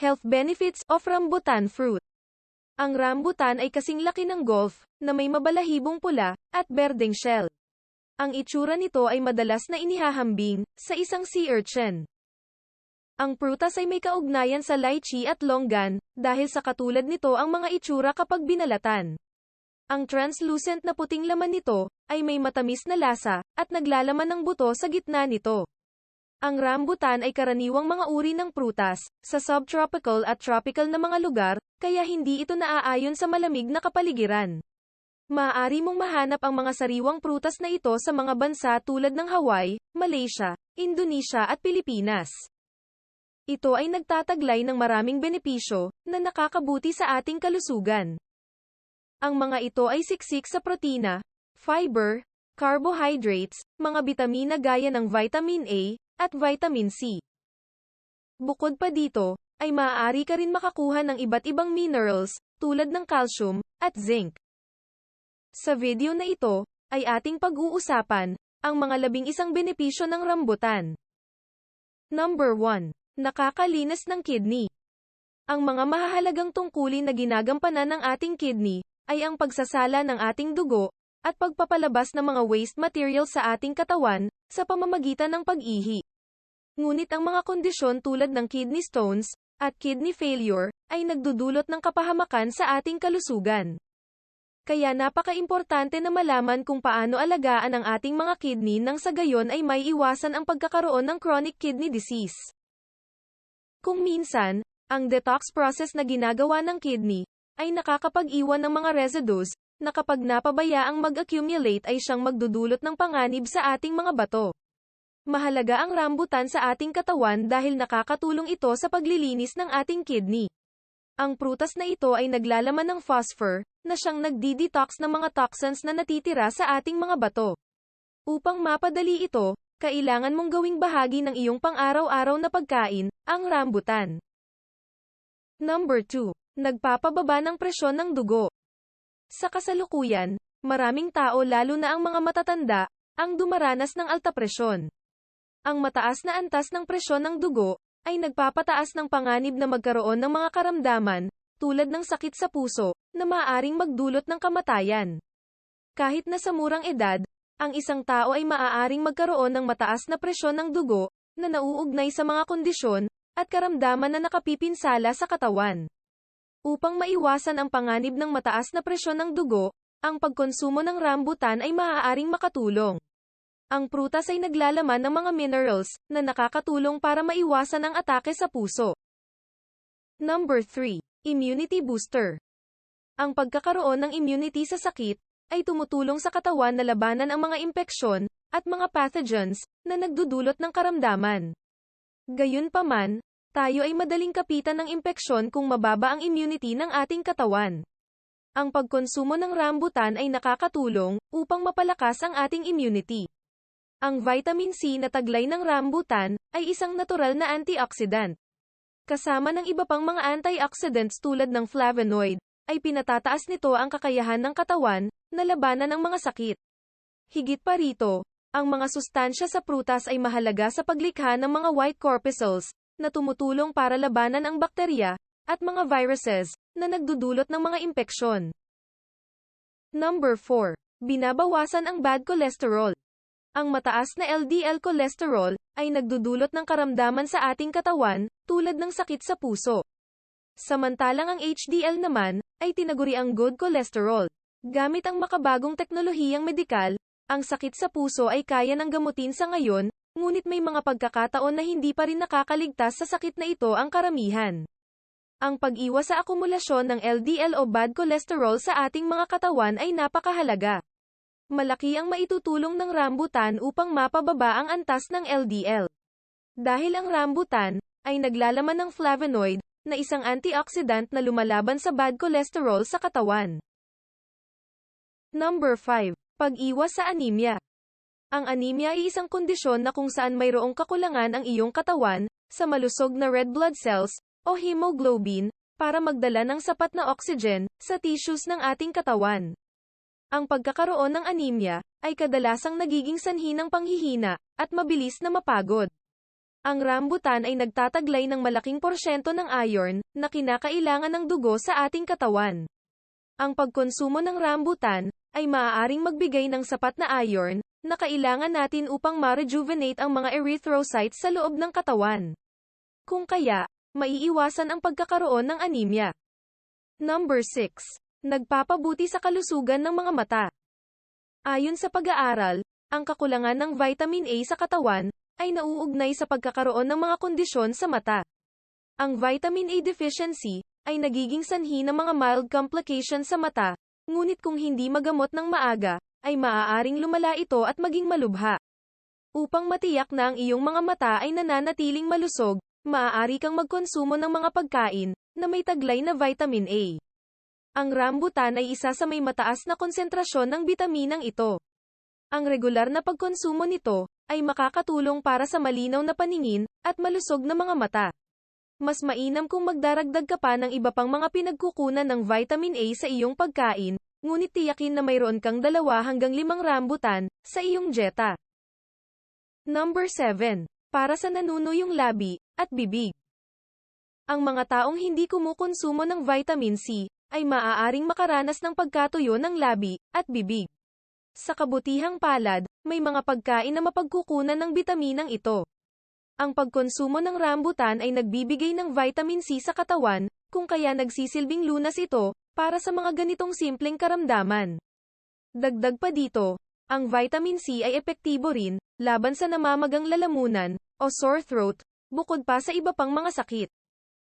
Health benefits of rambutan fruit. Ang rambutan ay kasing laki ng golf, na may mabalahibong pula, at berdeng shell. Ang itsura nito ay madalas na inihahambing, sa isang sea urchin. Ang prutas ay may kaugnayan sa lychee at longgan, dahil sa katulad nito ang mga itsura kapag binalatan. Ang translucent na puting laman nito, ay may matamis na lasa, at naglalaman ng buto sa gitna nito. Ang rambutan ay karaniwang mga uri ng prutas, sa subtropical at tropical na mga lugar, kaya hindi ito naaayon sa malamig na kapaligiran. Maaari mong mahanap ang mga sariwang prutas na ito sa mga bansa tulad ng Hawaii, Malaysia, Indonesia at Pilipinas. Ito ay nagtataglay ng maraming benepisyo, na nakakabuti sa ating kalusugan. Ang mga ito ay siksik sa protina, fiber, carbohydrates, mga bitamina gaya ng vitamin A, at vitamin C. Bukod pa dito, ay maaari ka rin makakuha ng iba't ibang minerals, tulad ng calcium, at zinc. Sa video na ito, ay ating pag-uusapan, ang mga labing isang benepisyo ng rambutan. Number 1. Nakakalinas ng kidney. Ang mga mahahalagang tungkulin na ginagampanan ng ating kidney, ay ang pagsasala ng ating dugo, at pagpapalabas ng mga waste material sa ating katawan, sa pamamagitan ng pag-ihi. Ngunit ang mga kondisyon tulad ng kidney stones, at kidney failure, ay nagdudulot ng kapahamakan sa ating kalusugan. Kaya napaka-importante na malaman kung paano alagaan ang ating mga kidney nang sa gayon ay may iwasan ang pagkakaroon ng chronic kidney disease. Kung minsan, ang detox process na ginagawa ng kidney, ay nakakapag-iwan ng mga residues, na kapag napabayaang mag-accumulate ay siyang magdudulot ng panganib sa ating mga bato. Mahalaga ang rambutan sa ating katawan dahil nakakatulong ito sa paglilinis ng ating kidney. Ang prutas na ito ay naglalaman ng phosphor, na siyang nagdi-detox ng mga toxins na natitira sa ating mga bato. Upang mapadali ito, kailangan mong gawing bahagi ng iyong pang-araw-araw na pagkain, ang rambutan. Number 2. Nagpapababa ng presyon ng dugo. Sa kasalukuyan, maraming tao lalo na ang mga matatanda, ang dumaranas ng alta presyon. Ang mataas na antas ng presyon ng dugo, ay nagpapataas ng panganib na magkaroon ng mga karamdaman, tulad ng sakit sa puso, na maaaring magdulot ng kamatayan. Kahit na sa murang edad, ang isang tao ay maaaring magkaroon ng mataas na presyon ng dugo, na nauugnay sa mga kondisyon, at karamdaman na nakapipinsala sa katawan. Upang maiwasan ang panganib ng mataas na presyon ng dugo, ang pagkonsumo ng rambutan ay maaaring makatulong. Ang prutas ay naglalaman ng mga minerals, na nakakatulong para maiwasan ang atake sa puso. Number 3. Immunity Booster. Ang pagkakaroon ng immunity sa sakit, ay tumutulong sa katawan na labanan ang mga impeksyon, at mga pathogens, na nagdudulot ng karamdaman. Gayunpaman, tayo ay madaling kapitan ng impeksyon kung mababa ang immunity ng ating katawan. Ang pagkonsumo ng rambutan ay nakakatulong, upang mapalakas ang ating immunity. Ang vitamin C na taglay ng rambutan, ay isang natural na antioxidant. Kasama ng iba pang mga antioxidants tulad ng flavonoid, ay pinatataas nito ang kakayahan ng katawan, na labanan ang mga sakit. Higit pa rito, ang mga sustansya sa prutas ay mahalaga sa paglikha ng mga white corpuscles, na tumutulong para labanan ang bakterya, at mga viruses, na nagdudulot ng mga impeksyon. Number 4. Binabawasan ang bad cholesterol. Ang mataas na LDL cholesterol ay nagdudulot ng karamdaman sa ating katawan, tulad ng sakit sa puso. Samantalang ang HDL naman ay tinaguri ang good cholesterol. Gamit ang makabagong teknolohiyang medikal, ang sakit sa puso ay kaya ng gamutin sa ngayon, ngunit may mga pagkakataon na hindi pa rin nakakaligtas sa sakit na ito ang karamihan. Ang pag-iwas sa akumulasyon ng LDL o bad cholesterol sa ating mga katawan ay napakahalaga malaki ang maitutulong ng rambutan upang mapababa ang antas ng LDL. Dahil ang rambutan ay naglalaman ng flavonoid na isang antioxidant na lumalaban sa bad cholesterol sa katawan. Number 5. Pag-iwas sa anemia. Ang anemia ay isang kondisyon na kung saan mayroong kakulangan ang iyong katawan sa malusog na red blood cells o hemoglobin para magdala ng sapat na oxygen sa tissues ng ating katawan. Ang pagkakaroon ng anemia ay kadalasang nagiging sanhi ng panghihina at mabilis na mapagod. Ang rambutan ay nagtataglay ng malaking porsyento ng iron na kinakailangan ng dugo sa ating katawan. Ang pagkonsumo ng rambutan ay maaaring magbigay ng sapat na iron na kailangan natin upang ma-rejuvenate ang mga erythrocytes sa loob ng katawan. Kung kaya, maiiwasan ang pagkakaroon ng anemia. Number 6. Nagpapabuti sa kalusugan ng mga mata. Ayon sa pag-aaral, ang kakulangan ng vitamin A sa katawan ay nauugnay sa pagkakaroon ng mga kondisyon sa mata. Ang vitamin A deficiency ay nagiging sanhi ng mga mild complications sa mata, ngunit kung hindi magamot ng maaga, ay maaaring lumala ito at maging malubha. Upang matiyak na ang iyong mga mata ay nananatiling malusog, maaari kang magkonsumo ng mga pagkain na may taglay na vitamin A. Ang rambutan ay isa sa may mataas na konsentrasyon ng bitaminang ito. Ang regular na pagkonsumo nito ay makakatulong para sa malinaw na paningin at malusog na mga mata. Mas mainam kung magdaragdag ka pa ng iba pang mga pinagkukunan ng vitamin A sa iyong pagkain, ngunit tiyakin na mayroon kang dalawa hanggang limang rambutan sa iyong dieta. Number 7. Para sa nanunuyong labi at bibig. Ang mga taong hindi kumukonsumo ng vitamin C ay maaaring makaranas ng pagkatuyo ng labi at bibig. Sa kabutihang palad, may mga pagkain na mapagkukunan ng bitaminang ito. Ang pagkonsumo ng rambutan ay nagbibigay ng vitamin C sa katawan, kung kaya nagsisilbing lunas ito, para sa mga ganitong simpleng karamdaman. Dagdag pa dito, ang vitamin C ay epektibo rin, laban sa namamagang lalamunan, o sore throat, bukod pa sa iba pang mga sakit.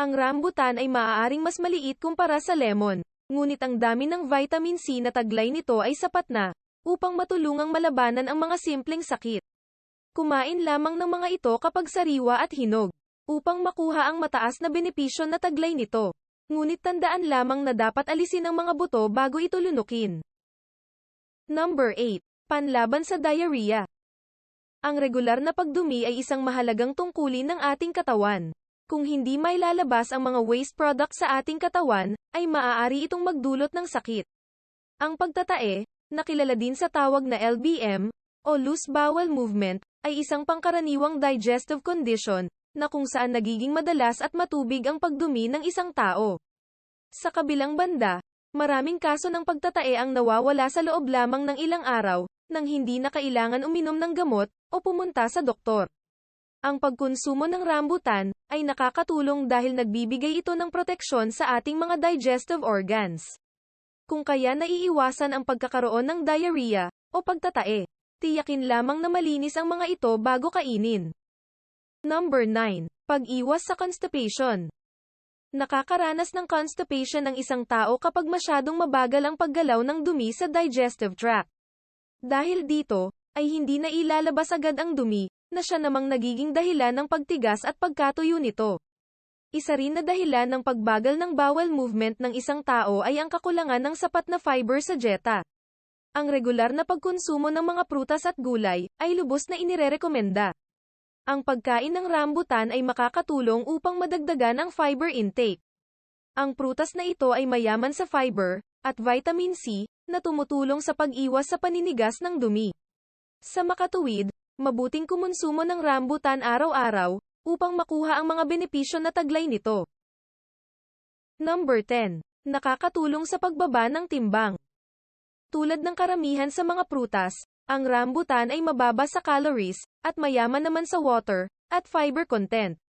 Ang rambutan ay maaaring mas maliit kumpara sa lemon, ngunit ang dami ng vitamin C na taglay nito ay sapat na, upang matulungang malabanan ang mga simpleng sakit. Kumain lamang ng mga ito kapag sariwa at hinog, upang makuha ang mataas na benepisyo na taglay nito. Ngunit tandaan lamang na dapat alisin ang mga buto bago ito lunukin. Number 8. Panlaban sa diarrhea. Ang regular na pagdumi ay isang mahalagang tungkulin ng ating katawan. Kung hindi may lalabas ang mga waste products sa ating katawan, ay maaari itong magdulot ng sakit. Ang pagtatae, nakilala din sa tawag na LBM, o loose bowel movement, ay isang pangkaraniwang digestive condition, na kung saan nagiging madalas at matubig ang pagdumi ng isang tao. Sa kabilang banda, maraming kaso ng pagtatae ang nawawala sa loob lamang ng ilang araw, nang hindi na kailangan uminom ng gamot, o pumunta sa doktor. Ang pagkonsumo ng rambutan, ay nakakatulong dahil nagbibigay ito ng proteksyon sa ating mga digestive organs. Kung kaya naiiwasan ang pagkakaroon ng diarrhea, o pagtatae, tiyakin lamang na malinis ang mga ito bago kainin. Number 9. Pag-iwas sa constipation. Nakakaranas ng constipation ang isang tao kapag masyadong mabagal ang paggalaw ng dumi sa digestive tract. Dahil dito, ay hindi na ilalabas agad ang dumi, na siya namang nagiging dahilan ng pagtigas at pagkatuyo nito. Isa rin na dahilan ng pagbagal ng bowel movement ng isang tao ay ang kakulangan ng sapat na fiber sa dieta. Ang regular na pagkonsumo ng mga prutas at gulay ay lubos na inirerekomenda. Ang pagkain ng rambutan ay makakatulong upang madagdagan ang fiber intake. Ang prutas na ito ay mayaman sa fiber at vitamin C na tumutulong sa pag-iwas sa paninigas ng dumi. Sa makatuwid, mabuting kumonsumo ng rambutan araw-araw upang makuha ang mga benepisyo na taglay nito. Number 10. Nakakatulong sa pagbaba ng timbang. Tulad ng karamihan sa mga prutas, ang rambutan ay mababa sa calories, at mayaman naman sa water, at fiber content.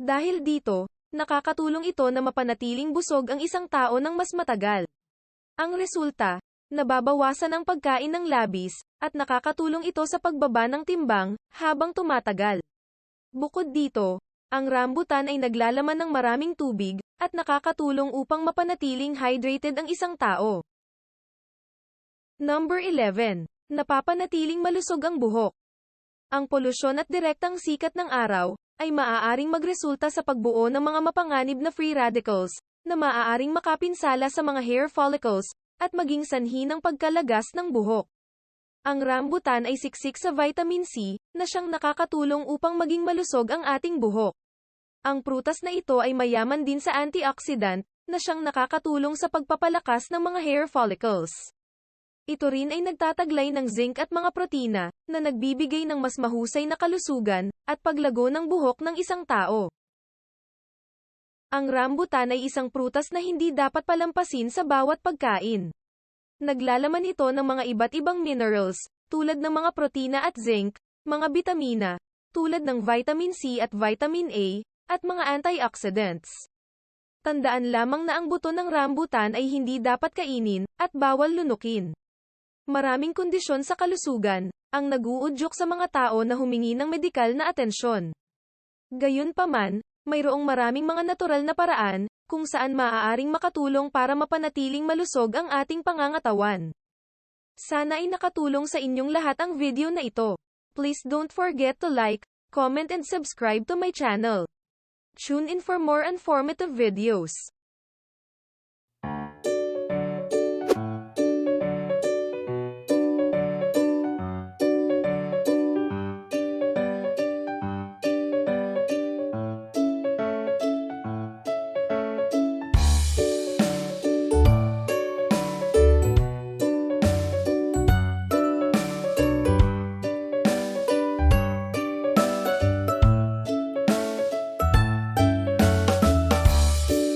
Dahil dito, nakakatulong ito na mapanatiling busog ang isang tao ng mas matagal. Ang resulta, nababawasan ang pagkain ng labis, at nakakatulong ito sa pagbaba ng timbang, habang tumatagal. Bukod dito, ang rambutan ay naglalaman ng maraming tubig, at nakakatulong upang mapanatiling hydrated ang isang tao. Number 11. Napapanatiling malusog ang buhok. Ang polusyon at direktang sikat ng araw, ay maaaring magresulta sa pagbuo ng mga mapanganib na free radicals, na maaaring makapinsala sa mga hair follicles, at maging sanhi ng pagkalagas ng buhok. Ang rambutan ay siksik sa vitamin C, na siyang nakakatulong upang maging malusog ang ating buhok. Ang prutas na ito ay mayaman din sa antioxidant, na siyang nakakatulong sa pagpapalakas ng mga hair follicles. Ito rin ay nagtataglay ng zinc at mga protina, na nagbibigay ng mas mahusay na kalusugan, at paglago ng buhok ng isang tao. Ang rambutan ay isang prutas na hindi dapat palampasin sa bawat pagkain. Naglalaman ito ng mga iba't ibang minerals, tulad ng mga protina at zinc, mga bitamina, tulad ng vitamin C at vitamin A, at mga antioxidants. Tandaan lamang na ang buto ng rambutan ay hindi dapat kainin, at bawal lunukin. Maraming kondisyon sa kalusugan, ang naguudyok sa mga tao na humingi ng medikal na atensyon. Gayunpaman, mayroong maraming mga natural na paraan, kung saan maaaring makatulong para mapanatiling malusog ang ating pangangatawan. Sana ay nakatulong sa inyong lahat ang video na ito. Please don't forget to like, comment and subscribe to my channel. Tune in for more informative videos.